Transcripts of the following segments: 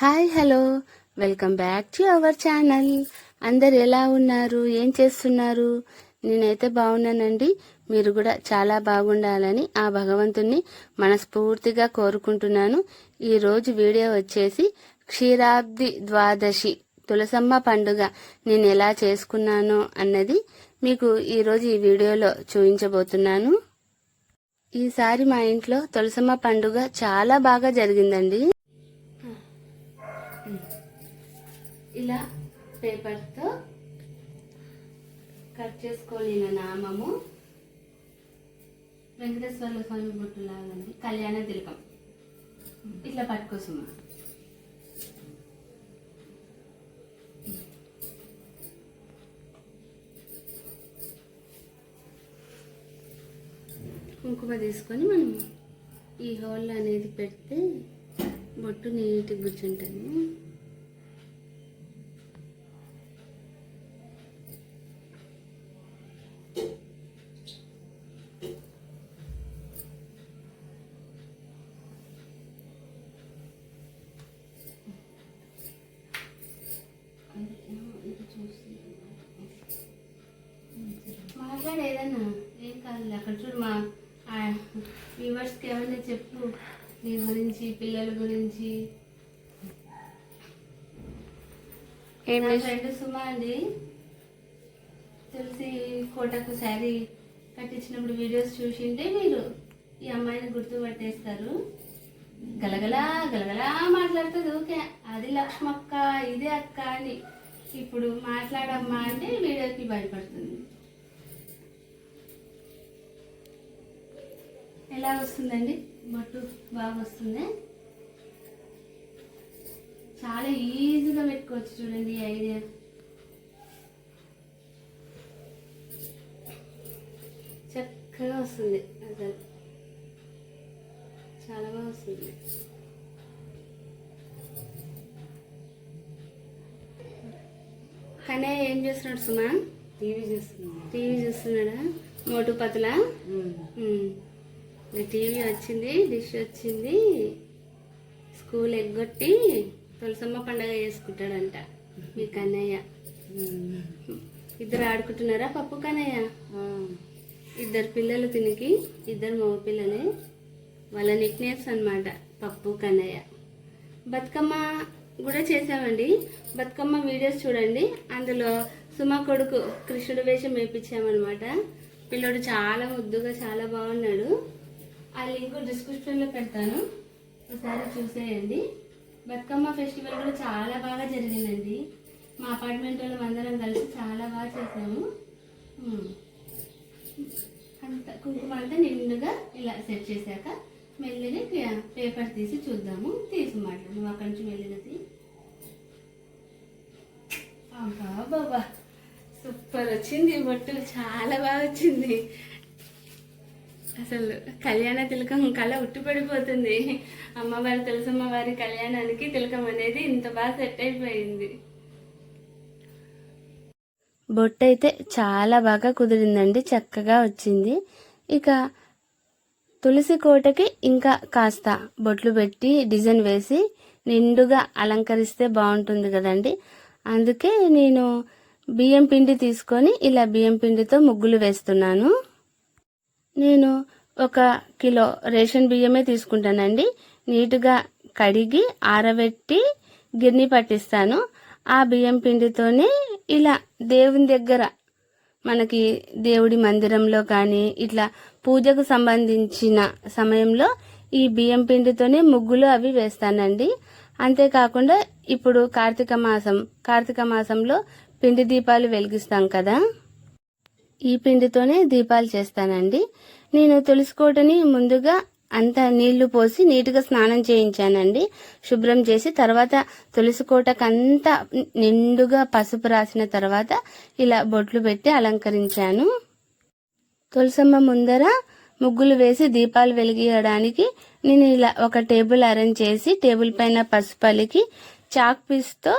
Hi hello. Welcome back to our channel. అందరు ఎలా ఉన్నారు? ఏం చేస్తున్నారు? నేనైతే బాగున్నానండి. మీరు కూడా చాలా బాగుండాలని ఆ భగవంతుణ్ణి మనస్ఫూర్తిగా కోరుకుంటున్నాను. ఈరోజు వీడియో వచ్చేసి క్షీరాబ్ది ద్వాదశి తులసమ్మ పండుగ నేను ఎలా చేసుకున్నాను అన్నది మీకు ఈరోజు ఈ వీడియోలో చూపించబోతున్నాను. ఈసారి మా ఇంట్లో తులసమ్మ పండుగ చాలా బాగా జరిగిందండి. ఇలా పేపర్తో కట్ చేసుకోలేన నామము. వెంకటేశ్వర స్వామి బొట్టు లాగండి కళ్యాణ తిలకం. ఇట్లా పట్టుకోసమా కుంకుమ తీసుకొని మనం ఈ హోల్ అనేది పెడితే బొట్టు నీట్గా కూర్చుంటుంది. వ్యూవర్స్కి ఏమైనా చెప్పు. నీ గురించి పిల్లల గురించి. నా ఫ్రెండ్ సుమా అండి. తులసి కోటకు శారీ కట్టించినప్పుడు వీడియోస్ చూసింటే మీరు ఈ అమ్మాయిని గుర్తుపట్టేస్తారు గలగలా గలగలా మాట్లాడుతుంది. ఊకే అది లక్ష్మక్క ఇదే అక్క అని. ఇప్పుడు మాట్లాడమ్మా అంటే వీడియోకి భయపడుతుంది. ఎలా వస్తుందండి? బొట్టు బాగా వస్తుంది? చాలా ఈజీగా పెట్టుకోవచ్చు చూడండి ఈ ఐడియా. చక్కగా వస్తుంది అసలు. చాలా బాగా వస్తుంది. కానీ ఏం చేస్తున్నాడు సుమా? టీవీ చూస్తున్నా టీవీ చూస్తున్నాడా? మోటు పతులా టీవీ వచ్చింది డిష్ వచ్చింది స్కూల్ ఎగ్గొట్టి తులసమ్మ పండగ చేసుకుంటాడంట మీ కన్నయ్య. ఇద్దరు ఆడుకుంటున్నారా పప్పు కన్నయ్య? ఇద్దరు పిల్లలు తినికి ఇద్దరు మగ పిల్లలే. వాళ్ళ నిక్ నేమ్స్ అనమాట పప్పు కన్నయ్య. బతుకమ్మ కూడా చేసామండి బతుకమ్మ వీడియోస్ చూడండి. అందులో సుమ కొడుకు కృష్ణుడు వేషం వేయించామన్నమాట పిల్లోడు చాలా ముద్దుగా చాలా బాగున్నాడు. ఆ లింక్ డిస్క్రిప్షన్లో పెడతాను. ఒకసారి చూసేయండి. బతుకమ్మ ఫెస్టివల్ కూడా చాలా బాగా జరిగిందండి. మా అపార్ట్మెంట్ వాళ్ళం అందరం కలిసి చాలా బాగా చేసాము. అంత కుంకుమ అంతా నిండుగా ఇలా సెట్ చేశాక మెల్లిని పే- పేపర్ తీసి చూద్దాము. తీసి మాట్లాడు. నువ్వు అక్కడి నుంచి మెల్లినది అబ్బా బాబా. సూపర్ వచ్చింది బొట్టు చాలా బాగా వచ్చింది. అసలు కళ్యాణ తిలకం కళ ఉట్టిపడిపోతుంది. అమ్మవారి తులసమ్మ వారి కళ్యాణానికి తిలకం అనేది ఇంత బాగా సెట్ అయిపోయింది. బొట్టు అయితే చాలా బాగా కుదిరిందండి చక్కగా వచ్చింది. ఇక తులసి కోటకి ఇంకా కాస్త బొట్లు పెట్టి డిజైన్ వేసి నిండుగా అలంకరిస్తే బాగుంటుంది కదండి. అందుకే నేను బియ్యం పిండి తీసుకొని ఇలా బియ్యం పిండితో ముగ్గులు వేస్తున్నాను. నేను ఒక కిలో రేషన్ బియ్యమే తీసుకుంటానండి. నీటుగా కడిగి ఆరబెట్టి గిర్ని పట్టిస్తాను. ఆ బియ్యం పిండితోనే ఇలా దేవుని దగ్గర మనకి దేవుడి మందిరంలో కానీ ఇట్లా పూజకు సంబంధించిన సమయంలో ఈ బియ్యం పిండితోనే ముగ్గులు అవి వేస్తానండి. అంతేకాకుండా ఇప్పుడు కార్తీక మాసం కార్తీక మాసంలో పిండి దీపాలు వెలిగిస్తాం కదా. ఈ పిండితోనే దీపాలు చేస్తానండి. నేను తులసికోటని ముందుగా అంత నీళ్ళు పోసి నీట్గా స్నానం చేయించానండి. శుభ్రం చేసి తర్వాత తులసికోటకు నిండుగా పసుపు రాసిన తర్వాత ఇలా బొట్లు పెట్టి అలంకరించాను. తులసమ్మ ముందర ముగ్గులు వేసి దీపాలు వెలిగియడానికి నేను ఇలా ఒక టేబుల్ అరేంజ్ చేసి టేబుల్ పైన పసుపు అలికి చాక్ పీస్తో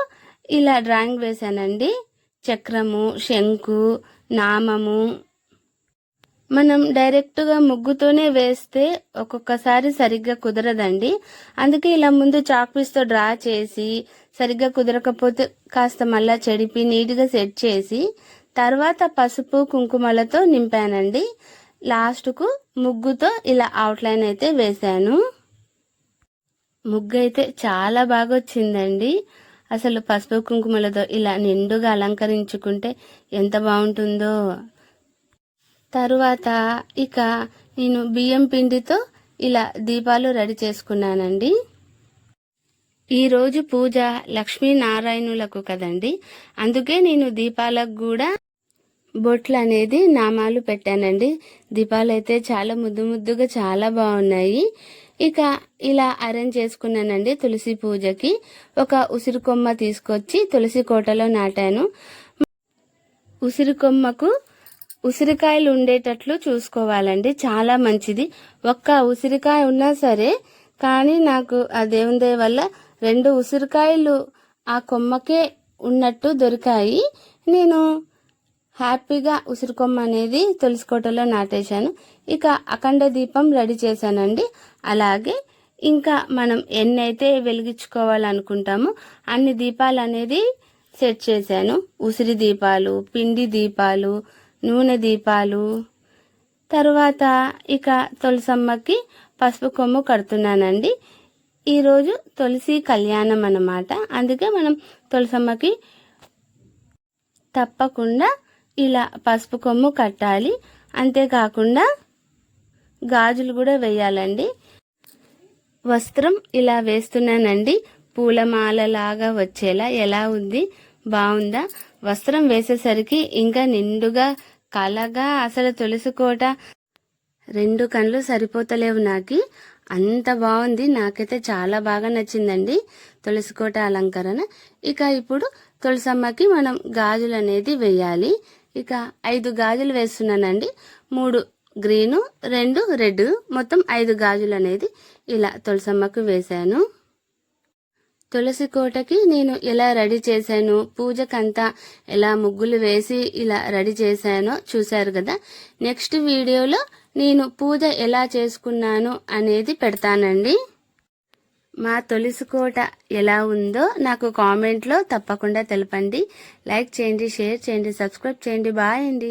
ఇలా డ్రాయింగ్ వేశానండి. చక్రము శంకు నామము. మనం డైరెక్ట్గా ముగ్గుతోనే వేస్తే ఒక్కొక్కసారి సరిగ్గా కుదరదండి. అందుకే ఇలా ముందు చాక్పీస్తో డ్రా చేసి సరిగ్గా కుదరకపోతే కాస్త మళ్ళా చెడిపి నీట్గా సెట్ చేసి తర్వాత పసుపు కుంకుమలతో నింపానండి. లాస్ట్కు ముగ్గుతో ఇలా అవుట్లైన్ అయితే వేశాను ముగ్గు అయితే చాలా బాగా వచ్చిందండి అసలు పసుపు కుంకుమలతో ఇలా నిండుగా అలంకరించుకుంటే ఎంత బాగుంటుందో. తరువాత ఇక నేను బియ్యం పిండితో ఇలా దీపాలు రెడీ చేసుకున్నానండి. ఈరోజు పూజ లక్ష్మీనారాయణులకు కదండి. అందుకే నేను దీపాలకు కూడా బొట్లు అనేది నామాలు పెట్టానండి. దీపాలు అయితే చాలా ముద్దు ముద్దుగా చాలా బాగున్నాయి. ఇక ఇలా అరేంజ్ చేసుకున్నానండి తులసి పూజకి. ఒక ఉసిరి కొమ్మ తీసుకొచ్చి తులసి కోటలో నాటాను. ఉసిరి కొమ్మకు ఉసిరికాయలు ఉండేటట్లు చూసుకోవాలండి. చాలా మంచిది. ఒక్క ఉసిరికాయ ఉన్నా సరే కానీ నాకు ఆ దేవుని దయ వల్ల రెండు ఉసిరికాయలు ఆ కొమ్మకే ఉన్నట్టు దొరికాయి. నేను హ్యాపీగా ఉసిరి కొమ్మ అనేది తులసి కోటలో నాటేశాను. ఇక అఖండ దీపం రెడీ చేశానండి. అలాగే ఇంకా మనం ఎన్నైతే వెలిగించుకోవాలనుకుంటామో అన్ని దీపాలు అనేది సెట్ చేశాను. ఉసిరి దీపాలు పిండి దీపాలు నూనె దీపాలు. తర్వాత ఇక తులసమ్మకి పసుపు కొమ్ము కడుతున్నానండి. ఈరోజు తులసి కళ్యాణం అన్నమాట. అందుకే మనం తులసమ్మకి తప్పకుండా ఇలా పసుపు కొమ్ము కట్టాలి. అంతేకాకుండా గాజులు కూడా వేయాలండి. వస్త్రం ఇలా వేస్తున్నానండి. పూలమాల లాగా వచ్చేలా ఎలా ఉంది? బాగుందా? వస్త్రం వేసేసరికి ఇంకా నిండుగా కలగా అసలు తులసికోట రెండు కళ్ళు సరిపోతలేవు నాకు. అంత బాగుంది. నాకైతే చాలా బాగా నచ్చిందండి. తులసికోట అలంకరణ. ఇక ఇప్పుడు తులసమ్మకి మనం గాజులు అనేది వేయాలి. ఇక ఐదు గాజులు వేస్తున్నానండి. మూడు గ్రీను రెండు రెడ్ మొత్తం ఐదు గాజులు అనేది ఇలా తులసమ్మకు వేశాను. తులసి కోటకి నేను ఎలా రెడీ చేశాను పూజకంతా ఎలా ముగ్గులు వేసి ఇలా రెడీ చేశానో చూశారు కదా. నెక్స్ట్ వీడియోలో నేను పూజ ఎలా చేసుకున్నాను అనేది పెడతానండి. మా తులసి కోట ఎలా ఉందో నాకు కామెంట్లో తప్పకుండా తెలపండి. లైక్ చేయండి షేర్ చేయండి సబ్స్క్రైబ్ చేయండి. బాయ్ అండి.